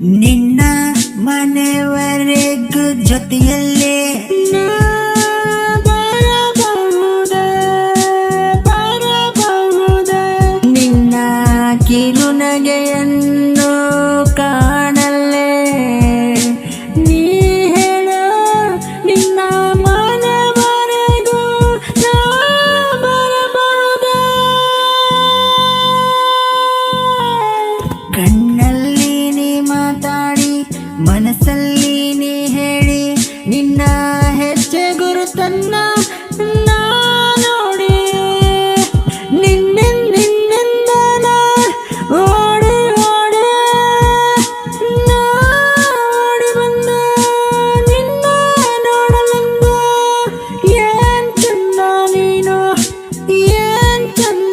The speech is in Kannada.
ನಿನ್ನ ಮನೆವರೆಗೂ ಜೊತೆಯಲ್ಲೇ ಬರಬಹುದೇ ನಿನ್ನ ಕಿರುನಗೆಯನ್ನು ಮನಸ್ಸಲ್ಲಿ ನೀ ಹೇಳಿ, ನಿನ್ನ ಹೆಜ್ಜೆ ಗುರುತನ್ನ ನೋಡಿ. ನಿನ್ನ ನಿನ್ನಿಂದ ಓಡಿ ಓಡಿ ನಿನ್ನ ನೋಡಲೆಂದು. ಏನ್ ನೀನು, ಏನ್ ಚಂದ